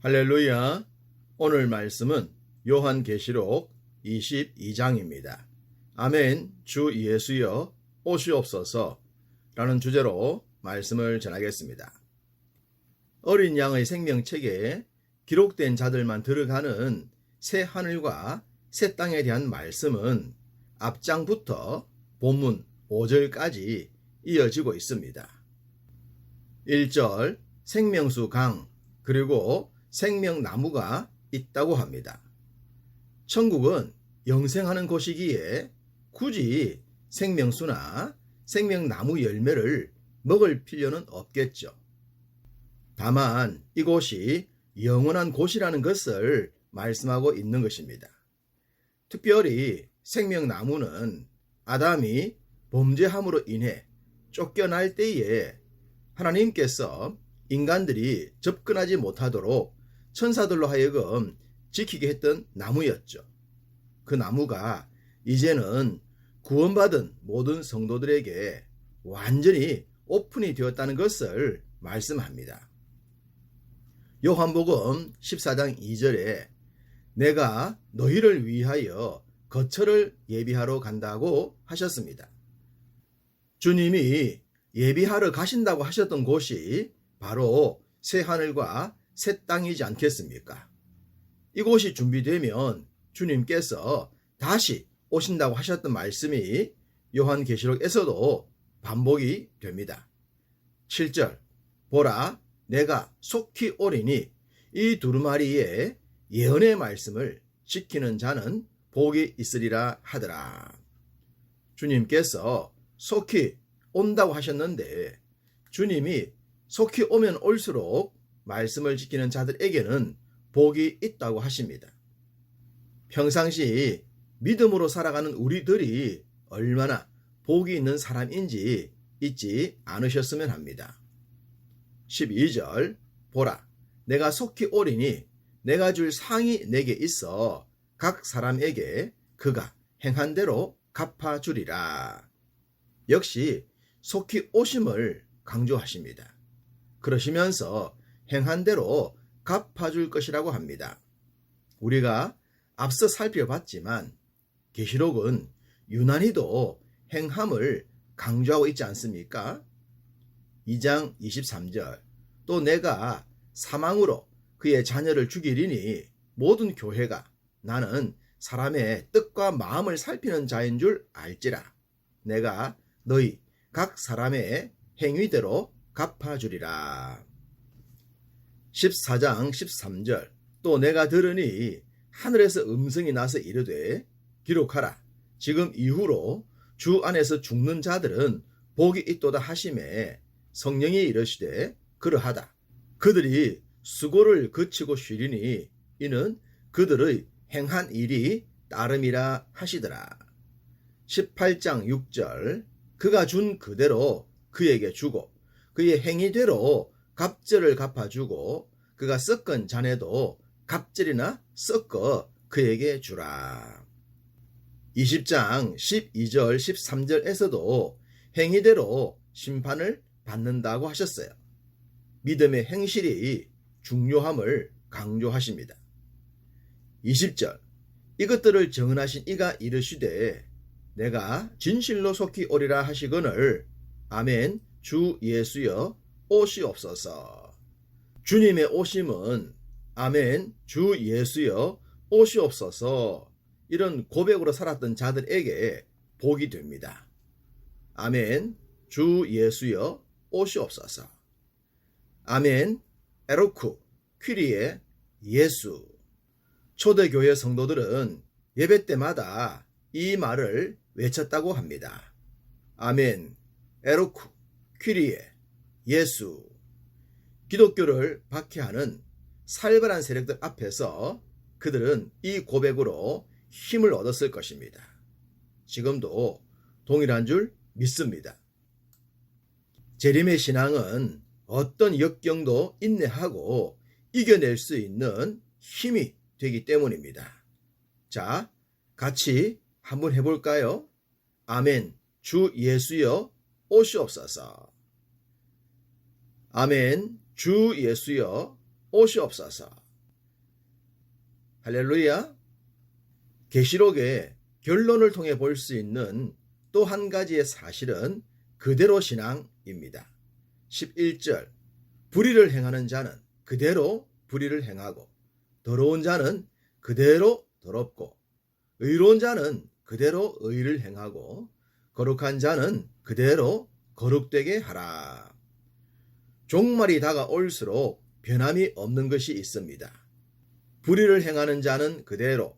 할렐루야. 오늘 말씀은 요한계시록 22장입니다. 아멘. 주 예수여 오시옵소서. 라는 주제로 말씀을 전하겠습니다. 어린 양의 생명책에 기록된 자들만 들어가는 새 하늘과 새 땅에 대한 말씀은 앞장부터 본문 5절까지 이어지고 있습니다. 1절 생명수 강 그리고 생명나무가 있다고 합니다. 천국은 영생하는 곳이기에 굳이 생명수나 생명나무 열매를 먹을 필요는 없겠죠. 다만 이곳이 영원한 곳이라는 것을 말씀하고 있는 것입니다. 특별히 생명나무는 아담이 범죄함으로 인해 쫓겨날 때에 하나님께서 인간들이 접근하지 못하도록 천사들로 하여금 지키게 했던 나무였죠. 그 나무가 이제는 구원받은 모든 성도들에게 완전히 오픈이 되었다는 것을 말씀합니다. 요한복음 14장 2절에 내가 너희를 위하여 거처를 예비하러 간다고 하셨습니다. 주님이 예비하러 가신다고 하셨던 곳이 바로 새 하늘과 새 땅이지 않겠습니까? 이곳이 준비되면 주님께서 다시 오신다고 하셨던 말씀이 요한계시록에서도 반복이 됩니다. 7절 보라 내가 속히 오리니 이 두루마리의 예언의 말씀을 지키는 자는 복이 있으리라 하더라. 주님께서 속히 온다고 하셨는데 주님이 속히 오면 올수록 말씀을 지키는 자들에게는 복이 있다고 하십니다. 평상시 믿음으로 살아가는 우리들이 얼마나 복이 있는 사람인지 잊지 않으셨으면 합니다. 12절 보라 내가 속히 오리니 내가 줄 상이 내게 있어 각 사람에게 그가 행한 대로 갚아 주리라. 역시 속히 오심을 강조하십니다. 그러시면서 행한 대로 갚아줄 것이라고 합니다. 우리가 앞서 살펴봤지만 계시록은 유난히도 행함을 강조하고 있지 않습니까? 2장 23절 또 내가 사망으로 그의 자녀를 죽이리니 모든 교회가 나는 사람의 뜻과 마음을 살피는 자인 줄 알지라 내가 너희 각 사람의 행위대로 갚아주리라. 14장 13절. 또 내가 들으니 하늘에서 음성이 나서 이르되 기록하라. 지금 이후로 주 안에서 죽는 자들은 복이 있도다 하심에 성령이 이르시되 그러하다. 그들이 수고를 그치고 쉬리니 이는 그들의 행한 일이 따름이라 하시더라. 18장 6절. 그가 준 그대로 그에게 주고 그의 행위대로 갑절을 갚아주고 그가 섞은 잔에도 갑절이나 섞어 그에게 주라. 20장 12절 13절에서도 행위대로 심판을 받는다고 하셨어요. 믿음의 행실이 중요함을 강조하십니다. 20절 이것들을 정은하신 이가 이르시되 내가 진실로 속히 오리라 하시거늘 아멘 주 예수여 오시옵소서. 주님의 오심은 아멘 주 예수여 오시옵소서 이런 고백으로 살았던 자들에게 복이 됩니다. 아멘 주 예수여 오시옵소서. 아멘 에로쿠 퀴리의 예수 초대교회 성도들은 예배 때마다 이 말을 외쳤다고 합니다. 아멘 에로쿠 퀴리에 예수 기독교를 박해하는 살벌한 세력들 앞에서 그들은 이 고백으로 힘을 얻었을 것입니다. 지금도 동일한 줄 믿습니다. 재림의 신앙은 어떤 역경도 인내하고 이겨낼 수 있는 힘이 되기 때문입니다. 자, 같이 한번 해볼까요? 아멘. 주 예수여 오시옵소서. 아멘. 주 예수여 오시옵소서. 할렐루야. 계시록의 결론을 통해 볼 수 있는 또 한 가지의 사실은 그대로 신앙입니다. 11절 불의를 행하는 자는 그대로 불의를 행하고 더러운 자는 그대로 더럽고 의로운 자는 그대로 의를 행하고 거룩한 자는 그대로 거룩되게 하라. 종말이 다가올수록 변함이 없는 것이 있습니다. 불의를 행하는 자는 그대로,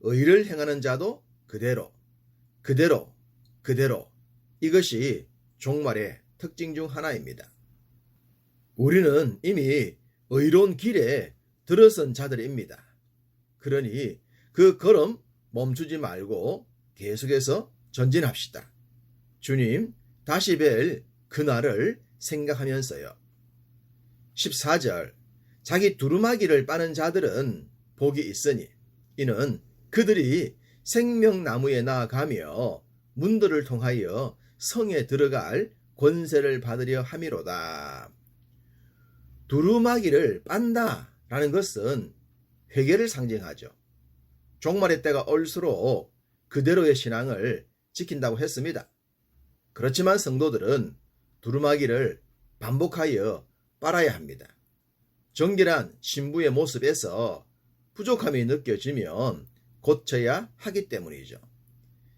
의를 행하는 자도 그대로, 그대로, 그대로. 이것이 종말의 특징 중 하나입니다. 우리는 이미 의로운 길에 들어선 자들입니다. 그러니 그 걸음 멈추지 말고 계속해서 전진합시다. 주님, 다시 뵐 그날을 생각하면서요. 14절 자기 두루마기를 빠는 자들은 복이 있으니 이는 그들이 생명나무에 나아가며 문들을 통하여 성에 들어갈 권세를 받으려 함이로다. 두루마기를 빤다 라는 것은 회개를 상징하죠. 종말의 때가 올수록 그대로의 신앙을 지킨다고 했습니다. 그렇지만 성도들은 두루마기를 반복하여 빨아야 합니다. 정결한 신부의 모습에서 부족함이 느껴지면 고쳐야 하기 때문이죠.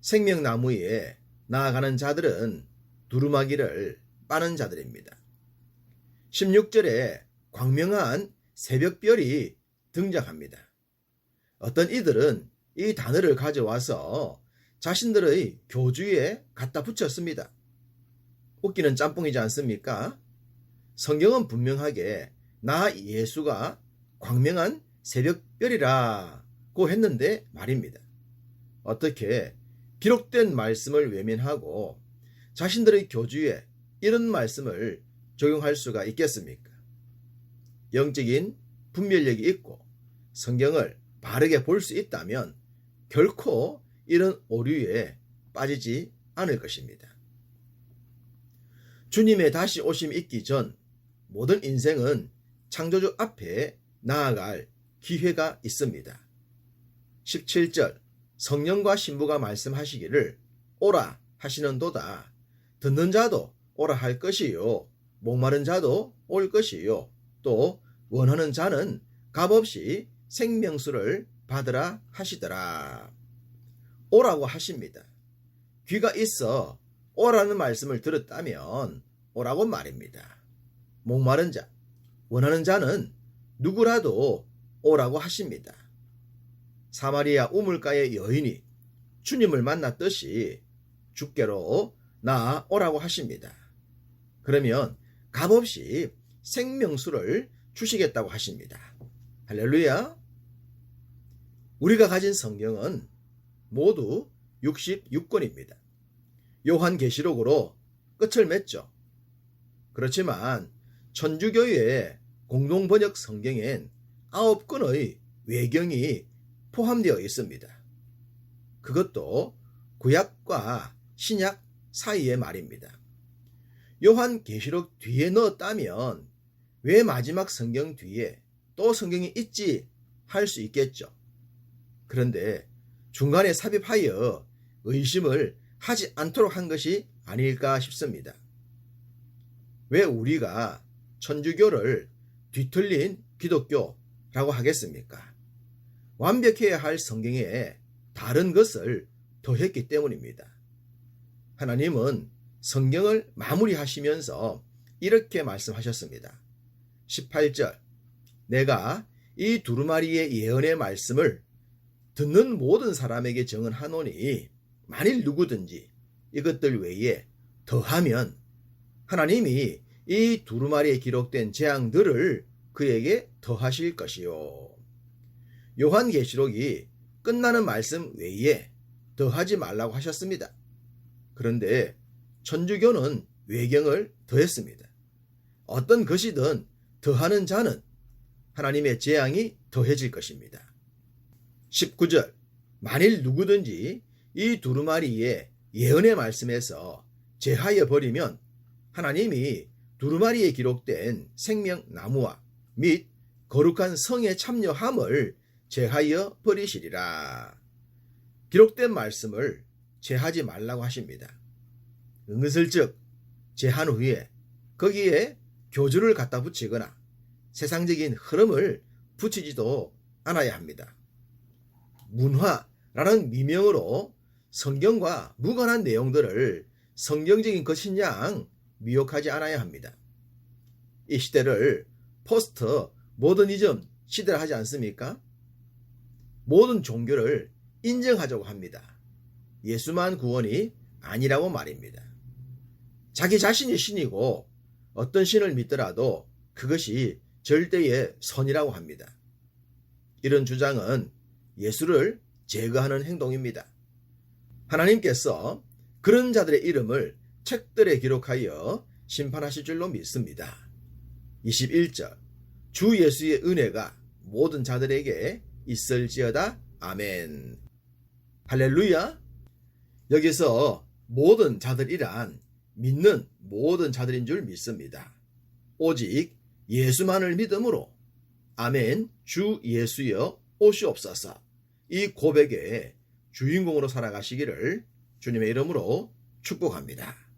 생명나무 위에 나아가는 자들은 두루마기를 빠는 자들입니다. 16절에 광명한 새벽별이 등장합니다. 어떤 이들은 이 단어를 가져와서 자신들의 교주에 갖다 붙였습니다. 웃기는 짬뽕이지 않습니까? 성경은 분명하게 나 예수가 광명한 새벽별이라고 했는데 말입니다. 어떻게 기록된 말씀을 외면하고 자신들의 교주에 이런 말씀을 적용할 수가 있겠습니까? 영적인 분별력이 있고 성경을 바르게 볼 수 있다면 결코 이런 오류에 빠지지 않을 것입니다. 주님의 다시 오심이 있기 전 모든 인생은 창조주 앞에 나아갈 기회가 있습니다. 17절 성령과 신부가 말씀하시기를 오라 하시는 도다. 듣는 자도 오라 할 것이요. 목마른 자도 올 것이요. 또 원하는 자는 값없이 생명수를 받으라 하시더라. 오라고 하십니다. 귀가 있어 오라는 말씀을 들었다면 오라고 말입니다. 목마른 자, 원하는 자는 누구라도 오라고 하십니다. 사마리아 우물가의 여인이 주님을 만났듯이 주께로 나 오라고 하십니다. 그러면 값없이 생명수를 주시겠다고 하십니다. 할렐루야. 우리가 가진 성경은 모두 66권입니다. 요한계시록으로 끝을 맺죠. 그렇지만 천주교의 공동번역 성경엔 9권의 외경이 포함되어 있습니다. 그것도 구약과 신약 사이의 말입니다. 요한 계시록 뒤에 넣었다면 왜 마지막 성경 뒤에 또 성경이 있지 할 수 있겠죠. 그런데 중간에 삽입하여 의심을 하지 않도록 한 것이 아닐까 싶습니다. 왜 우리가 천주교를 뒤틀린 기독교라고 하겠습니까? 완벽해야 할 성경에 다른 것을 더했기 때문입니다. 하나님은 성경을 마무리하시면서 이렇게 말씀하셨습니다. 18절 내가 이 두루마리의 예언의 말씀을 듣는 모든 사람에게 정은하노니 만일 누구든지 이것들 외에 더하면 하나님이 이 두루마리에 기록된 재앙들을 그에게 더하실 것이요. 요한계시록이 끝나는 말씀 외에 더하지 말라고 하셨습니다. 그런데 천주교는 외경을 더했습니다. 어떤 것이든 더하는 자는 하나님의 재앙이 더해질 것입니다. 19절 만일 누구든지 이 두루마리의 예언의 말씀에서 제하여 버리면 하나님이 두루마리에 기록된 생명나무와 및 거룩한 성에 참여함을 제하여 버리시리라. 기록된 말씀을 제하지 말라고 하십니다. 은근슬쩍 제한 후에 거기에 교주를 갖다 붙이거나 세상적인 흐름을 붙이지도 않아야 합니다. 문화라는 미명으로 성경과 무관한 내용들을 성경적인 것인 양 미혹하지 않아야 합니다. 이 시대를 포스트 모더니즘 시대라 하지 않습니까? 모든 종교를 인정하자고 합니다. 예수만 구원이 아니라고 말입니다. 자기 자신이 신이고 어떤 신을 믿더라도 그것이 절대의 선이라고 합니다. 이런 주장은 예수를 제거하는 행동입니다. 하나님께서 그런 자들의 이름을 책들에 기록하여 심판하실 줄로 믿습니다. 21절. 주 예수의 은혜가 모든 자들에게 있을지어다. 아멘. 할렐루야. 여기서 모든 자들이란 믿는 모든 자들인 줄 믿습니다. 오직 예수만을 믿음으로 아멘. 주 예수여 오시옵소서. 이 고백의 주인공으로 살아가시기를 주님의 이름으로 축복합니다.